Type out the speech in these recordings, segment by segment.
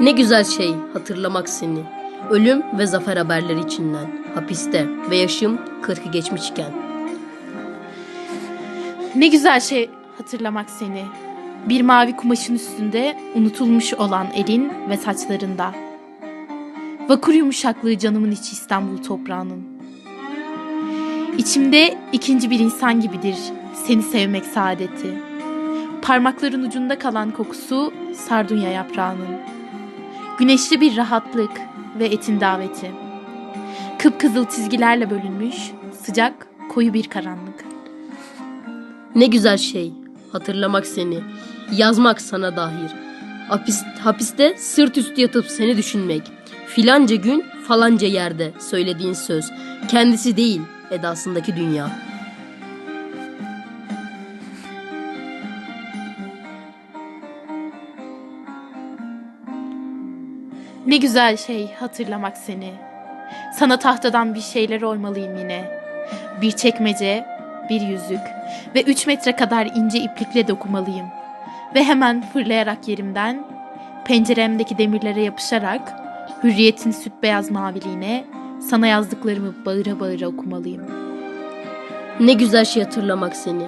Ne güzel şey hatırlamak seni. Ölüm ve zafer haberleri içinden. Hapiste ve yaşım kırkı geçmişken. Ne güzel şey hatırlamak seni. Bir mavi kumaşın üstünde unutulmuş olan elin ve saçlarında. Vakur yumuşaklığı canımın içi İstanbul toprağının. İçimde ikinci bir insan gibidir seni sevmek saadeti. Parmakların ucunda kalan kokusu sardunya yaprağının. Güneşli bir rahatlık ve etin daveti. Kıpkızıl çizgilerle bölünmüş sıcak koyu bir karanlık. Ne güzel şey hatırlamak seni. Yazmak sana dahir. Hapis, hapiste sırt üstü yatıp seni düşünmek. Filanca gün falanca yerde söylediğin söz. Kendisi değil edasındaki dünya. Ne güzel şey hatırlamak seni. Sana tahtadan bir şeyler oymalıyım yine. Bir çekmece, bir yüzük ve üç metre kadar ince iplikle dokumalıyım. Ve hemen fırlayarak yerimden, penceremdeki demirlere yapışarak, hürriyetin süt beyaz maviliğine, sana yazdıklarımı bağıra bağıra okumalıyım. Ne güzel şey hatırlamak seni.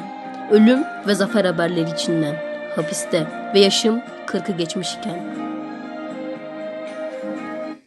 Ölüm ve zafer haberleri içinden. Hapiste ve yaşım kırkı geçmişken.